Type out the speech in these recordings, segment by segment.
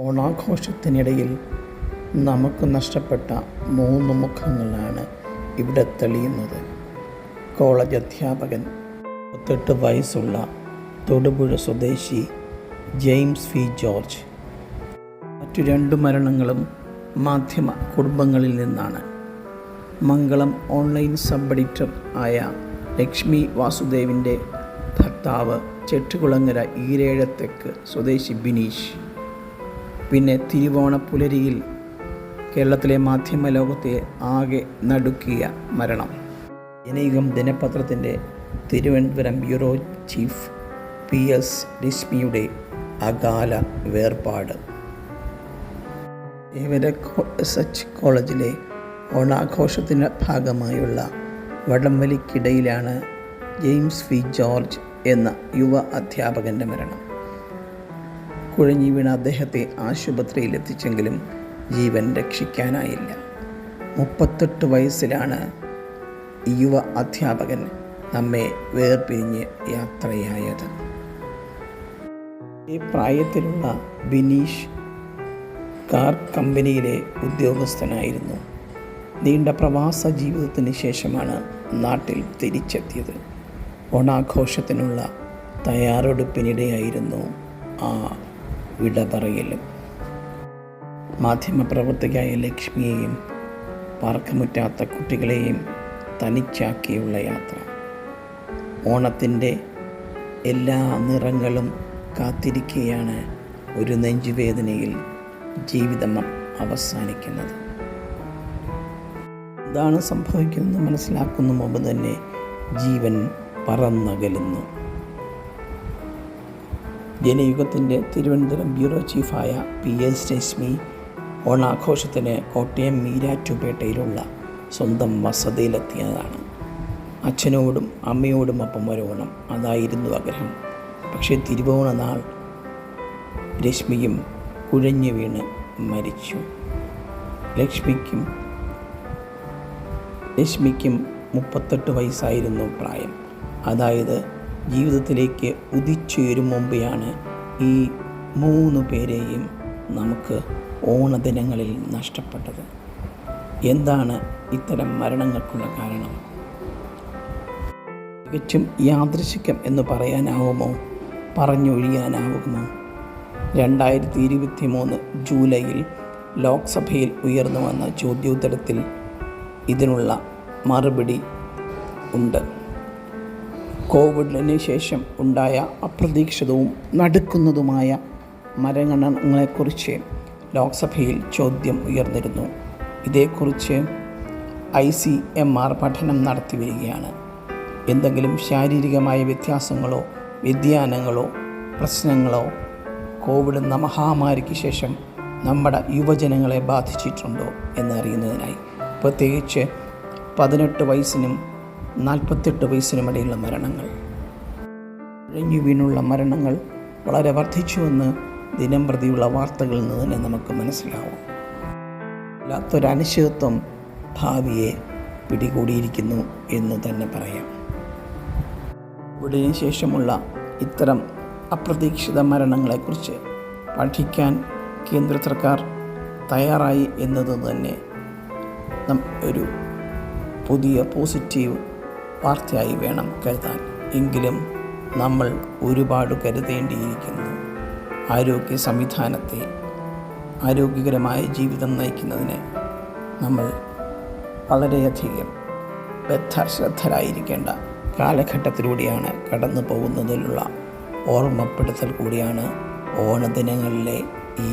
ഓണാഘോഷത്തിനിടയിൽ നമുക്ക് നഷ്ടപ്പെട്ട മൂന്ന് മുഖങ്ങളാണ് ഇവിടെ തെളിയുന്നത്. കോളേജ് അധ്യാപകൻ മുപ്പത്തെട്ട് വയസ്സുള്ള തൊടുപുഴ സ്വദേശി ജെയിംസ് വി ജോർജ്. മറ്റു രണ്ട് മരണങ്ങളും മാധ്യമ കുടുംബങ്ങളിൽ നിന്നാണ്. മംഗളം ഓൺലൈൻ സബ് എഡിറ്റർ ആയ ലക്ഷ്മി വാസുദേവിന്റെ ഭർത്താവ് ചെട്ടുകുളങ്ങര ഈരേഴത്തേക്ക് സ്വദേശി ബിനീഷ്. പിന്നെ തിരുവോണ പുലരിയിൽ കേരളത്തിലെ മാധ്യമ ലോകത്തെ ആകെ നടുക്കിയ മരണം. ജനയുഗം ദിനപത്രത്തിന്റെ Thiruvananthapuram bureau chief P S രശ്മിയുടെ അകാല വേർപാട്. ഇവരെ എസ് എച്ച് കോളേജിലെ ഓണാഘോഷത്തിന്റെ ഭാഗമായുള്ള വടംവലിക്കിടയിലാണ് ജെയിംസ് വി ജോർജ് എന്ന യുവ അധ്യാപകന്റെ മരണം. കുഴഞ്ഞു വീണ അദ്ദേഹത്തെ ആശുപത്രിയിൽ എത്തിച്ചെങ്കിലും ജീവൻ രക്ഷിക്കാനായില്ല. മുപ്പത്തെട്ട് വയസ്സിലാണ് യുവ അധ്യാപകൻ നമ്മെ വേർപിരിഞ്ഞ് യാത്രയായത്. ഈ പ്രായത്തിലുള്ള ബിനീഷ് കാർ കമ്പനിയിലെ ഉദ്യോഗസ്ഥനായിരുന്നു. നീണ്ട പ്രവാസ ജീവിതത്തിന് ശേഷമാണ് നാട്ടിൽ തിരിച്ചെത്തിയത്. ഓണാഘോഷത്തിനുള്ള തയ്യാറെടുപ്പിനിടെയായിരുന്നു ആ വിട മാധ്യമപ്രവർത്തകയായ ലക്ഷ്മിയെയും പാർക്കമുറ്റാത്ത കുട്ടികളെയും തനിച്ചാക്കിയുള്ള യാത്ര. ഓണത്തിന്റെ എല്ലാ നിറങ്ങളും കാത്തിരിക്കുകയാണ് ഒരു നെഞ്ചുവേദനയിൽ ജീവിതം അവസാനിക്കുന്നത്. ഇതാണ് സംഭവിക്കുന്നത് മനസ്സിലാക്കുന്ന മുമ്പ് തന്നെ ജീവൻ പറന്നകലുന്നു. ജനയുഗത്തിന്റെ തിരുവനന്തപുരം ബ്യൂറോ ചീഫായ പി എസ് രശ്മി ഓണാഘോഷത്തിന് കോട്ടയം മീരാറ്റുപേട്ടയിലുള്ള സ്വന്തം വസതിയിലെത്തിയതാണ്. അച്ഛനോടും അമ്മയോടുമൊപ്പം ഒരു ഓണം അതായിരുന്നു ആഗ്രഹം. പക്ഷേ തിരുവോണ നാൾ രശ്മിയും കുഴഞ്ഞു വീണ് മരിച്ചു. ലക്ഷ്മിക്കും രശ്മിക്കും മുപ്പത്തെട്ട് വയസ്സായിരുന്നു പ്രായം. അതായത് ജീവിതത്തിലേക്ക് ഉദിച്ചുയരും മുമ്പെയാണ് ഈ മൂന്ന് പേരെയും നമുക്ക് ഓണദിനങ്ങളിൽ നഷ്ടപ്പെട്ടത്. എന്താണ് ഇത്തരം മരണങ്ങൾക്കുള്ള കാരണം? തികച്ചും യാദൃശിക്കം എന്ന് പറയാനാവുമോ? പറഞ്ഞൊഴിയാനാവുമോ? രണ്ടായിരത്തി ഇരുപത്തി മൂന്ന് ജൂലൈയിൽ ലോക്സഭയിൽ ഉയർന്നു വന്ന ചോദ്യോത്തരത്തിൽ ഇതിനുള്ള മറുപടി ഉണ്ട്. കോവിഡിന് ശേഷം ഉണ്ടായ അപ്രതീക്ഷിതവും നടുക്കുന്നതുമായ മരണങ്ങളെക്കുറിച്ച് ലോക്സഭയിൽ ചോദ്യം ഉയർന്നിരുന്നു. ഇതേക്കുറിച്ച് ഐ സി എം ആർ പഠനം നടത്തി വരികയാണ്. എന്തെങ്കിലും ശാരീരികമായ വ്യത്യാസങ്ങളോ വ്യതിയാനങ്ങളോ പ്രശ്നങ്ങളോ കോവിഡ് എന്ന മഹാമാരിക്ക് ശേഷം നമ്മുടെ യുവജനങ്ങളെ ബാധിച്ചിട്ടുണ്ടോ എന്നറിയുന്നതിനായി. പ്രത്യേകിച്ച് പതിനെട്ട് വയസ്സിനും നാൽപ്പത്തെട്ട് വയസ്സിനുമിടയിലുള്ള മരണങ്ങൾ. കഴിഞ്ഞു വീണുള്ള മരണങ്ങൾ വളരെ വർദ്ധിച്ചുവെന്ന് ദിനം പ്രതിയുള്ള വാർത്തകളിൽ നിന്ന് തന്നെ നമുക്ക് മനസ്സിലാവും. വല്ലാത്തൊരനിശ്ചിതത്വം ഭാവിയെ പിടികൂടിയിരിക്കുന്നു എന്ന് തന്നെ പറയാം. കോവിഡിന് ശേഷമുള്ള ഇത്തരം അപ്രതീക്ഷിത മരണങ്ങളെക്കുറിച്ച് പഠിക്കാൻ കേന്ദ്ര സർക്കാർ തയ്യാറായി എന്നത് തന്നെ ഒരു പുതിയ പോസിറ്റീവ് വാർത്തയായി വേണം കരുതാൻ എങ്കിലും നമ്മൾ ഒരുപാട് കരുതേണ്ടിയിരിക്കുന്നു. ആരോഗ്യ സംവിധാനത്തെ ആരോഗ്യകരമായ ജീവിതം നയിക്കുന്നതിന് നമ്മൾ വളരെയധികം ബദ്ധശ്രദ്ധരായിരിക്കേണ്ട കാലഘട്ടത്തിലൂടെയാണ് കടന്നു പോകുന്നതിലുള്ള ഓർമ്മപ്പെടുത്തൽ കൂടിയാണ് ഓണദിനങ്ങളിലെ ഈ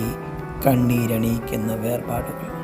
കണ്ണീരണിയിക്കുന്ന വേർപാടുകൾ.